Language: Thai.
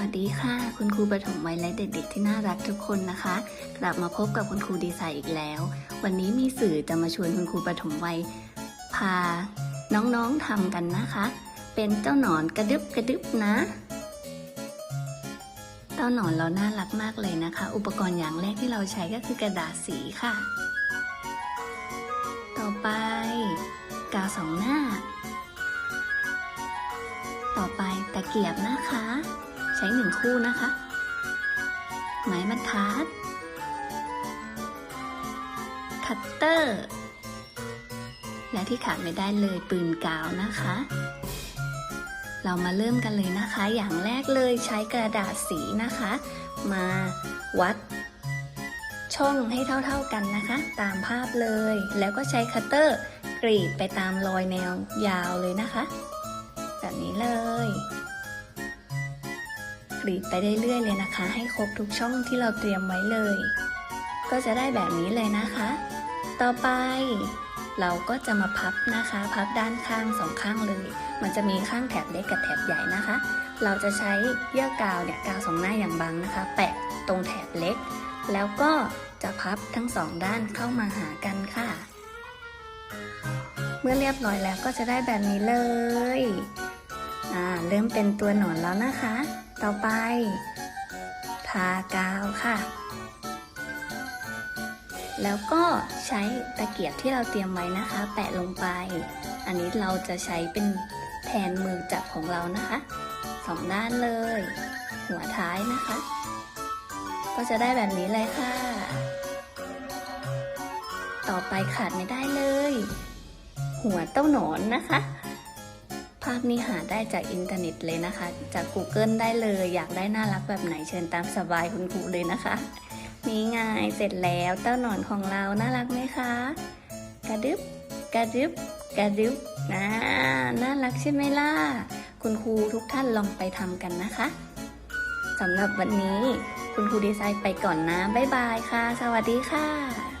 วัสดีค่ะ คุณครูประถมวัยและเด็กๆ ที่น่ารักทุกคนนะคะ กลับมาพบกับคุณครูดีไซน์อีกแล้ว วันนี้มีสื่อจะมาชวนคุณครูประถมวัยพา น้องๆทำกันนะคะ เป็นเจ้าหนอนกระดึบกระดึบนะ เจ้าหนอนเราน่ารักมากเลยนะคะ อุปกรณ์อย่างแรกที่เราใช้ก็คือกระดาษสีค่ะ ต่อไปกาวสองหน้า ต่อไปตะเกียบนะคะ ช้หนึ่งคู่นะคะ ไม้บรรทัด คัตเตอร์ และที่ขาดไม่ได้เลยปืนกาวนะคะ เรามาเริ่มกันเลยนะคะ อย่างแรกเลยใช้กระดาษสีนะคะ มาวัดช่องให้เท่าๆกันนะคะ ตามภาพเลย แล้วก็ใช้คัตเตอร์กรีดไปตามรอยแนวยาวเลยนะคะ แบบนี้เลย กรีดไปเรื่อยๆเลยนะคะ ให้ครบทุกช่องที่เราเตรียมไว้เลย ก็จะได้แบบนี้เลยนะคะ ต่อไป เราก็จะมาพับนะคะ พับด้านข้างสองข้างเลย มันจะมีข้างแถบเล็กกับแถบใหญ่นะคะ เราจะใช้เยื่อกาวเนี่ยกาวสองหน้าอย่างบางนะคะ แปะตรงแถบเล็ก แล้วก็จะพับทั้งสองด้านเข้ามาหากันค่ะ เมื่อเรียบร้อยแล้วก็จะได้แบบนี้เลย อ่า เริ่มเป็นตัวหนอนแล้วนะคะ ต่อไป ทากาวค่ะ แล้วก็ใช้ตะเกียบที่เราเตรียมไว้นะคะ แปะลงไป อันนี้เราจะใช้เป็นแทนมือจับของเรานะคะสองด้านเลย หัวท้ายนะคะ ก็จะได้แบบนี้เลยค่ะ ต่อไปขาดไม่ได้เลย หัวเต้าหนอนนะคะ ภาพนี้หาได้จากอินเทอร์เน็ตเลยนะคะ จาก Google ได้เลย อยากได้น่ารักแบบไหนเชิญตามสบายคุณครูเลยนะคะ นี่ไงเสร็จแล้วเต้าหนอนของเราน่ารักไหมคะ กระดึบกระดึบกระดึบนะน่ารักใช่ไหมล่ะ คุณครูทุกท่านลองไปทำกันนะคะสำหรับวันนี้คุณครูดีไซน์ไปก่อนนะ บ๊ายบายค่ะ สวัสดีค่ะ